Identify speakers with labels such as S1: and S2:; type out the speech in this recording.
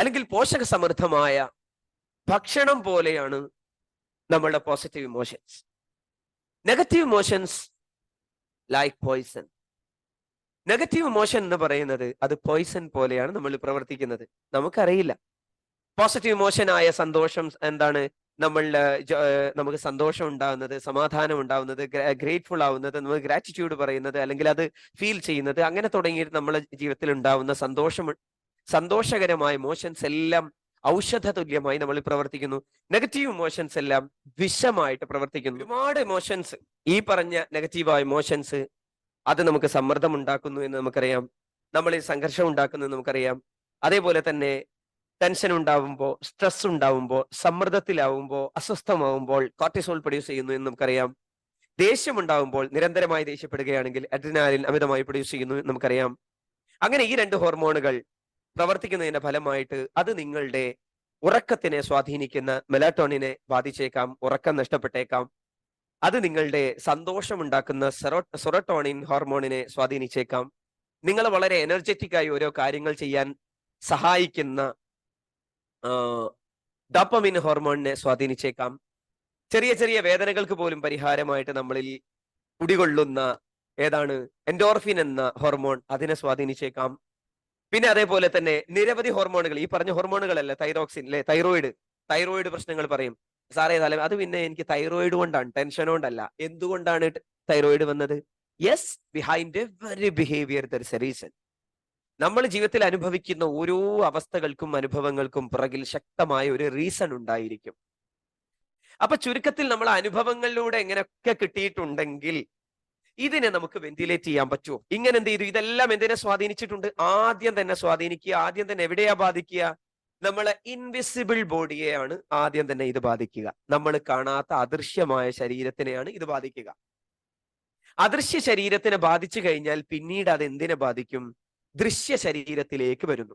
S1: അല്ലെങ്കിൽ പോഷക സമൃദ്ധമായ ഭക്ഷണം പോലെയാണ് നമ്മളുടെ positive emotions negative emotions like poison negative emotion എന്ന് പറയുന്നത് അത് പോയിസൺ പോലെയാണ് നമ്മൾ പ്രവർത്തിക്കുന്നത്. നമുക്കറിയില്ല. പോസിറ്റീവ് ഇമോഷനായ സന്തോഷം എന്താണ് നമ്മളുടെ നമുക്ക് സന്തോഷം ഉണ്ടാവുന്നത് സമാധാനം ഉണ്ടാവുന്നത് ഗ്രേറ്റ്ഫുൾ ആവുന്നത് നമ്മൾ ഗ്രാറ്റിറ്റ്യൂഡ് പറയുന്നത് അല്ലെങ്കിൽ അത് ഫീൽ ചെയ്യുന്നത് അങ്ങനെ തുടങ്ങിയിട്ട് നമ്മുടെ ജീവിതത്തിൽ ഉണ്ടാവുന്ന സന്തോഷം സന്തോഷകരമായ ഇമോഷൻസ് എല്ലാം ഔഷധ തുല്യമായി നമ്മൾ പ്രവർത്തിക്കുന്നു. നെഗറ്റീവ് ഇമോഷൻസ് എല്ലാം വിഷമായിട്ട് പ്രവർത്തിക്കുന്നു. ഒരുപാട് ഇമോഷൻസ് ഈ പറഞ്ഞ നെഗറ്റീവായ ഇമോഷൻസ് അത് നമുക്ക് സമ്മർദ്ദം ഉണ്ടാക്കുന്നു എന്ന് നമുക്കറിയാം. നമ്മളിൽ സംഘർഷം ഉണ്ടാക്കുന്നു എന്ന് നമുക്കറിയാം. അതേപോലെ തന്നെ ടെൻഷൻ ഉണ്ടാവുമ്പോൾ സ്ട്രെസ് ഉണ്ടാവുമ്പോൾ സമ്മർദ്ദത്തിലാവുമ്പോൾ അസ്വസ്ഥമാവുമ്പോൾ കോർട്ടിസോൾ പ്രൊഡ്യൂസ് ചെയ്യുന്നു എന്ന് നമുക്കറിയാം. ദേഷ്യം ഉണ്ടാവുമ്പോൾ നിരന്തരമായി ദേഷ്യപ്പെടുകയാണെങ്കിൽ അഡ്രിനാലിൻ അമിതമായി പ്രൊഡ്യൂസ് ചെയ്യുന്നു നമുക്കറിയാം. അങ്ങനെ ഈ രണ്ട് ഹോർമോണുകൾ പ്രവർത്തിക്കുന്നതിന്റെ ഫലമായിട്ട് അത് നിങ്ങളുടെ ഉറക്കത്തിനെ സ്വാധീനിക്കുന്ന മെലാറ്റോണിനെ ബാധിച്ചേക്കാം ഉറക്കം നഷ്ടപ്പെട്ടേക്കാം. അത് നിങ്ങളുടെ സന്തോഷമുണ്ടാക്കുന്ന സെറോ സെറോട്ടോണിൻ ഹോർമോണിനെ സ്വാധീനിച്ചേക്കാം. നിങ്ങൾ വളരെ എനർജറ്റിക് ആയി ഓരോ കാര്യങ്ങൾ ചെയ്യാൻ സഹായിക്കുന്ന ഡപ്പമിൻ ഹോർമോണിനെ സ്വാധീനിച്ചേക്കാം. ചെറിയ ചെറിയ വേദനകൾക്ക് പോലും പരിഹാരമായിട്ട് നമ്മളിൽ കുടികൊള്ളുന്ന ഏതാണ് എൻഡോർഫിൻ എന്ന ഹോർമോൺ അതിനെ സ്വാധീനിച്ചേക്കാം. പിന്നെ അതേപോലെ തന്നെ നിരവധി ഹോർമോണുകൾ ഈ പറഞ്ഞ ഹോർമോണുകളല്ല തൈറോക്സിൻ അല്ലെ തൈറോയിഡ് തൈറോയിഡ് പ്രശ്നങ്ങൾ പറയും. സാറേ തല അത് പിന്നെ എനിക്ക് തൈറോയിഡ് കൊണ്ടാണ് ടെൻഷൻ കൊണ്ടല്ല. എന്തുകൊണ്ടാണ് തൈറോയിഡ് വന്നത്? Yes behind every behaviour there is a reason നമ്മൾ ജീവിതത്തിൽ അനുഭവിക്കുന്ന ഓരോ അവസ്ഥകൾക്കും അനുഭവങ്ങൾക്കും പുറകിൽ ശക്തമായ ഒരു റീസൺ ഉണ്ടായിരിക്കും. അപ്പൊ ചുരുക്കത്തിൽ നമ്മൾ അനുഭവങ്ങളിലൂടെ എങ്ങനെയൊക്കെ കിട്ടിയിട്ടുണ്ടെങ്കിൽ ഇതിനെ നമുക്ക് വെന്റിലേറ്റ് ചെയ്യാൻ പറ്റുമോ ഇങ്ങനെ എന്ത് ചെയ്തു? ഇതെല്ലാം എന്തിനെ സ്വാധീനിച്ചിട്ടുണ്ട്? ആദ്യം തന്നെ സ്വാധീനിക്കുക ആദ്യം തന്നെ എവിടെയാ ബാധിക്കുക? നമ്മളെ ഇൻവിസിബിൾ ബോഡിയെയാണ് ആദ്യം തന്നെ ഇത് ബാധിക്കുക. നമ്മൾ കാണാത്ത അദൃശ്യമായ ശരീരത്തിനെയാണ് ഇത് ബാധിക്കുക. അദൃശ്യ ശരീരത്തിനെ ബാധിച്ചു കഴിഞ്ഞാൽ പിന്നീട് അത് എന്തിനെ ബാധിക്കും? ദൃശ്യ ശരീരത്തിലേക്ക് വരുന്നു.